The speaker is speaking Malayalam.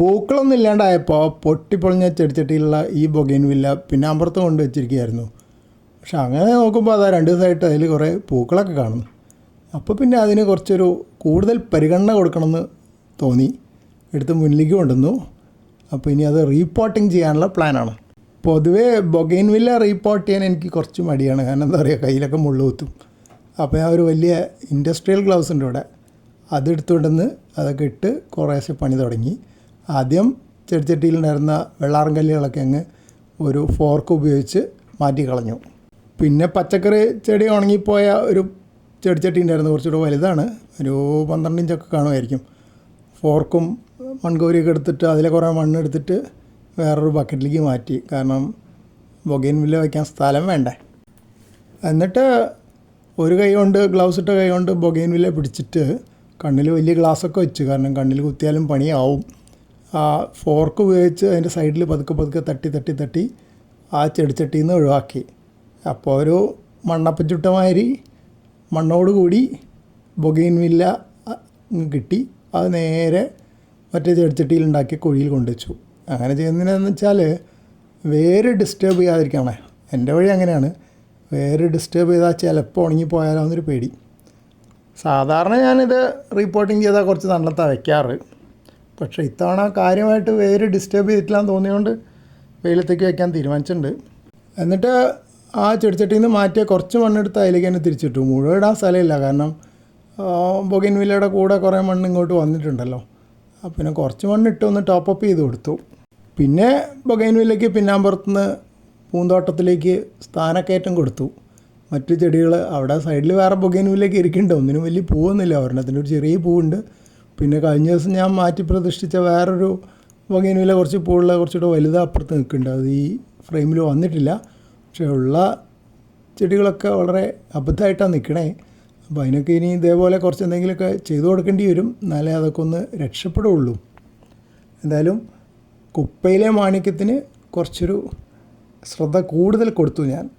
പൂക്കളൊന്നും ഇല്ലാണ്ടായപ്പോൾ പൊട്ടിപ്പൊളിഞ്ഞ ചെടിച്ചട്ടിയിലുള്ള ഈ ബൊഗൈൻവില്ല പിന്നെ അമ്പുറത്ത് കൊണ്ട് വെച്ചിരിക്കുകയായിരുന്നു. പക്ഷെ അങ്ങനെ നോക്കുമ്പോൾ അതാ രണ്ട് ദിവസമായിട്ട് അതിൽ കുറേ പൂക്കളൊക്കെ കാണുന്നു അപ്പോൾ പിന്നെ അതിന് കുറച്ചൊരു കൂടുതൽ പരിഗണന കൊടുക്കണമെന്ന് തോന്നി. എടുത്ത് മുന്നിലേക്ക് കൊണ്ടുവന്നു. അപ്പോൾ ഇനി അത് റീപോർട്ടിങ് ചെയ്യാനുള്ള പ്ലാനാണ്. പൊതുവേ ബൊഗൈൻവില്ല റീപോർട്ട് ചെയ്യാൻ എനിക്ക് കുറച്ച് മടിയാണ്. കാരണം എന്താ പറയുക കയ്യിലൊക്കെ മുള്ളു കുത്തും. അപ്പോൾ ഞാൻ ഒരു വലിയ ഇൻഡസ്ട്രിയൽ ഗ്ലൗസ് ഉണ്ട് ഇവിടെ. അതെടുത്തുകൊണ്ടുവന്ന് അതൊക്കെ ഇട്ട് കുറേശ്ശെ പണി തുടങ്ങി. ആദ്യം ചെടിച്ചട്ടിയിലുണ്ടായിരുന്ന വെള്ളാറും കല്ലുകളൊക്കെ അങ്ങ് ഒരു ഫോർക്ക് ഉപയോഗിച്ച് മാറ്റി കളഞ്ഞു പിന്നെ പച്ചക്കറി ചെടി ഉണങ്ങിപ്പോയ ഒരു ചെടിച്ചട്ടി ഉണ്ടായിരുന്നു കുറച്ചുകൂടെ വലുതാണ്. ഒരു പന്ത്രണ്ട് ഇഞ്ചൊക്കെ കാണുമായിരിക്കും. ഫോർക്കും മൺകോരിയൊക്കെ എടുത്തിട്ട് അതിലെ കുറേ മണ്ണെടുത്തിട്ട് വേറൊരു ബക്കറ്റിലേക്ക് മാറ്റി. കാരണം ബൊഗൈൻ വില്ല വയ്ക്കാൻ സ്ഥലം വേണ്ടേ. എന്നിട്ട് ഒരു കൈ കൊണ്ട് ഗ്ലൗസ് ഇട്ട കൈ കൊണ്ട് ബൊഗൈൻ പിടിച്ചിട്ട് കണ്ണിൽ വലിയ ഗ്ലാസ്സൊക്കെ വെച്ചു. കാരണം കണ്ണിൽ കുത്തിയാലും പണിയാവും. ആ ഫോർക്ക് ഉപയോഗിച്ച് അതിന്റെ സൈഡിൽ പതുക്കെ പതുക്കെ തട്ടി തട്ടി തട്ടി ആ ചെടിച്ചട്ടിയിൽ നിന്ന് ഒഴിവാക്കി. അപ്പോൾ ഒരു മണ്ണപ്പച്ചുട്ട മാതിരി മണ്ണോട് കൂടി ബൊഗൈൻ വില്ല കിട്ടി. അത് നേരെ മറ്റേ ചെടിച്ചട്ടിയിൽ ഉണ്ടാക്കിയ കുഴിയിൽ കൊണ്ടുവച്ചു. അങ്ങനെ ചെയ്യുന്നതിനെന്ന് വെച്ചാൽ വേര് ഡിസ്റ്റേബ് ചെയ്യാതിരിക്കണേ എന്റെ വഴി അങ്ങനെയാണ്. വേര് ഡിസ്റ്റേബ് ചെയ്താൽ ചിലപ്പോൾ ഉണങ്ങിപ്പോയാലോ എന്നൊരു പേടി. സാധാരണ ഞാനിത് റിപ്പോർട്ടിങ് ചെയ്താൽ കുറച്ച് നല്ലത്താണ് വെക്കാറ് പക്ഷേ ഇത്തവണ കാര്യമായിട്ട് വേര് ഡിസ്റ്റർബ് ചെയ്തിട്ടില്ലാന്ന് തോന്നിയതുകൊണ്ട് വെയിലത്തേക്ക് വയ്ക്കാൻ തീരുമാനിച്ചിട്ടുണ്ട്. എന്നിട്ട് ആ ചെടിച്ചട്ടിയിൽ നിന്ന് മാറ്റിയ കുറച്ച് മണ്ണെടുത്ത് അതിലേക്ക് തന്നെ തിരിച്ചിട്ടു. മുഴുവൻ ഇടാൻ സ്ഥലമില്ല. കാരണം ബൊഗിൻവില്ലയുടെ കൂടെ കുറേ മണ്ണ് ഇങ്ങോട്ട് വന്നിട്ടുണ്ടല്ലോ. പിന്നെ കുറച്ച് മണ്ണിട്ട് ഒന്ന് ടോപ്പ് അപ്പ് ചെയ്ത് കൊടുത്തു. പിന്നെ ബൊഗൈൻവില്ലയ്ക്ക് പിന്നാമ്പുറത്ത് പിന്നാമ്പുറത്തുനിന്ന് പൂന്തോട്ടത്തിലേക്ക് സ്ഥാനക്കയറ്റം കൊടുത്തു. മറ്റു ചെടികൾ അവിടെ സൈഡിൽ വേറെ ബൊഗൈൻവില്ലയ്ക്ക് ഇരിക്കുന്നുണ്ട്. ഒന്നിനും വലിയ പൂവൊന്നുമില്ല. ഒരെണ്ണത്തിന്റെ ഒരു ചെറിയ പൂവുണ്ട്. പിന്നെ കഴിഞ്ഞ ദിവസം ഞാൻ മാറ്റി പ്രതിഷ്ഠിച്ച വേറൊരു ബൊഗൈൻ കുറച്ച് പൂവുള്ള കുറച്ചുകൂടെ വലുത് അപ്പുറത്ത് നിൽക്കുന്നുണ്ട്. അത് ഈ ഫ്രെയിമിൽ വന്നിട്ടില്ല. പക്ഷേ ഉള്ള ചെടികളൊക്കെ വളരെ അബദ്ധമായിട്ടാണ് നിൽക്കണേ. അപ്പോൾ അതിനൊക്കെ ഇനി ഇതേപോലെ കുറച്ച് എന്തെങ്കിലുമൊക്കെ ചെയ്തു കൊടുക്കേണ്ടി വരും. എന്നാലേ അതൊക്കെ ഒന്ന് രക്ഷപ്പെടുകയുള്ളൂ എന്തായാലും കുപ്പയിലെ മാണിക്യത്തിന് കുറച്ചൊരു ശ്രദ്ധ കൂടുതൽ കൊടുത്തു ഞാൻ.